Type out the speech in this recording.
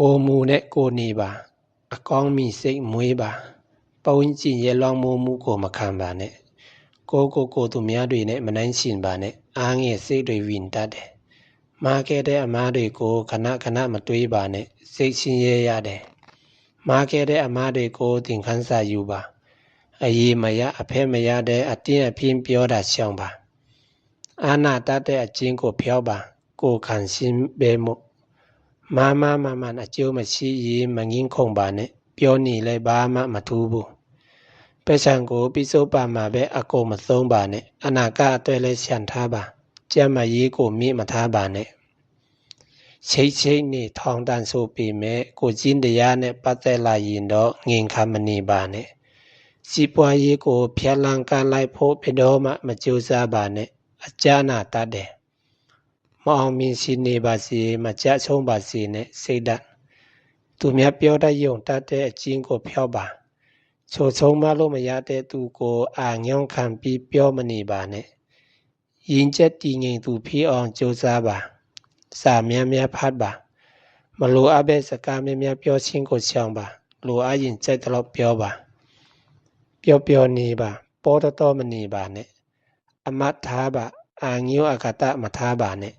ကိုမူနဲ့ကိုနေပါ အကောင်းမိစိတ်မွေးပါပတ်ဝန်းကျင်ရဲ့လောင်းမိုးမှုကိုမခံပါနဲ့ကိုကိုကိုသူများတွေနဲ့မနိုင်ရှင်ပါနဲ့အားငယ်စိတ်တွေဝင်တတ်တယ်မားခဲ့တဲ့အမားတွေကိုခဏခဏမတွေးပါနဲ့စိတ်ချင်းရဲရတယ်မားခဲ့တဲ့အမားတွေကိုသင်ခန်းစာယူပါအရေးမရအဖဲမရတဲ့အတင်းအဖင်းပြောတာရှောင်ပါအာနာတတ်တဲ့အကျင့်ကိုဖျောက်ပါကိုခံရှင်းပဲမို့ မာမမမအကျိုးမရှိရေးမငင်းခုန်ပါနဲ့ပြောနေလဲဘာမှမထူးဘူးပက်ဆံကိုပိစုပ်ပါမှာပဲအကုန်မသုံးပါနဲ့အနာကအတွက်လဲရှံထားပါကြက်မရေးကိုမြင့်မထားပါနဲ့ချိတ်ချိတ်နေထောင်တန်ဆိုပေမဲ့ကိုကျင်းတရားနဲ့ပတ်သက်လာရင်တော့ငင်ခမနေပါနဲ့စီးပွားရေးကိုဖျက်လန်းကလိုက်ဖို့ဘယ်တော့မှမကြိုးစားပါနဲ့အကြနာတတ်တယ် မအောင်မြင်ရှိနေပါစေမကြချုံပါစေနဲ့စိတ်ဓာတ်သူများပြောတတ်ယုံတတ်တဲ့အချင်းကိုဖျောက်ပါချိုချုံမလို့မရတဲ့သူကိုအာညောင်းခံပြီးပြောမနေပါနဲ့ရင်ကျက်တည်ငြိမ်သူဖြစ်အောင်ကြိုးစားပါစာများများဖတ်ပါမလိုအပ်တဲ့စကားများများပြောချင်းကိုရှောင်ပါလိုအပ်ရင်ကြိုက်တော့ပြောပါပျော်ပျော်နေပါ ပေါ်တော်တော်မနေပါနဲ့အမတ်ထားပါအာညိုအကတမထားပါနဲ့